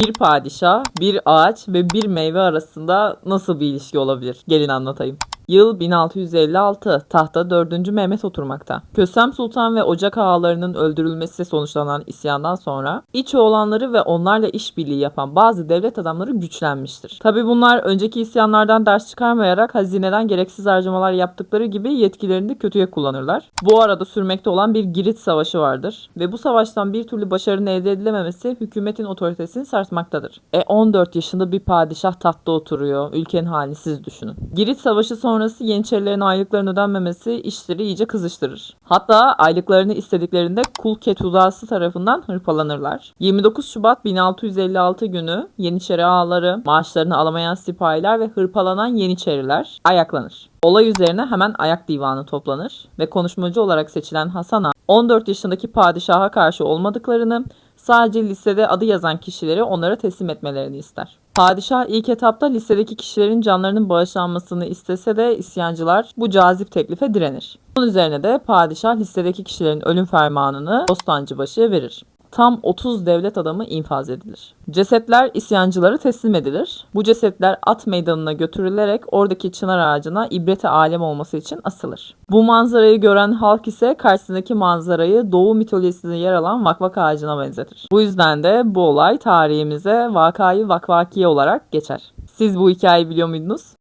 Bir padişah, bir ağaç ve bir meyve arasında nasıl bir ilişki olabilir? Gelin anlatayım. Yıl 1656. Tahta 4. Mehmet oturmakta. Kösem Sultan ve Ocak ağalarının öldürülmesi sonuçlanan isyandan sonra iç oğlanları ve onlarla işbirliği yapan bazı devlet adamları güçlenmiştir. Tabi bunlar önceki isyanlardan ders çıkarmayarak hazineden gereksiz harcamalar yaptıkları gibi yetkilerini de kötüye kullanırlar. Bu arada sürmekte olan bir Girit Savaşı vardır ve bu savaştan bir türlü başarının elde edilememesi hükümetin otoritesini sarsmaktadır. E 14 yaşında bir padişah tahtta oturuyor. Ülkenin halini siz düşünün. Girit Savaşı sonrası Yeniçerilerin aylıklarının ödenmemesi işleri iyice kızıştırır. Hatta aylıklarını istediklerinde Kul Ketudası tarafından hırpalanırlar. 29 Şubat 1656 günü Yeniçeri ağaları, maaşlarını alamayan sipahiler ve hırpalanan Yeniçeriler ayaklanır. Olay üzerine hemen ayak divanı toplanır ve konuşmacı olarak seçilen Hasan Ağa 14 yaşındaki padişaha karşı olmadıklarını sadece listede adı yazan kişileri onlara teslim etmelerini ister. Padişah ilk etapta listedeki kişilerin canlarının bağışlanmasını istese de isyancılar bu cazip teklife direnir. Bunun üzerine de padişah listedeki kişilerin ölüm fermanını Bostancıbaşı'ya verir. Tam 30 devlet adamı infaz edilir. Cesetler isyancılara teslim edilir. Bu cesetler at meydanına götürülerek oradaki çınar ağacına ibrete alem olması için asılır. Bu manzarayı gören halk ise karşısındaki manzarayı Doğu mitolojisinde yer alan vakvak ağacına benzetir. Bu yüzden de bu olay tarihimize vakayı vakvakiye olarak geçer. Siz bu hikayeyi biliyor muydunuz?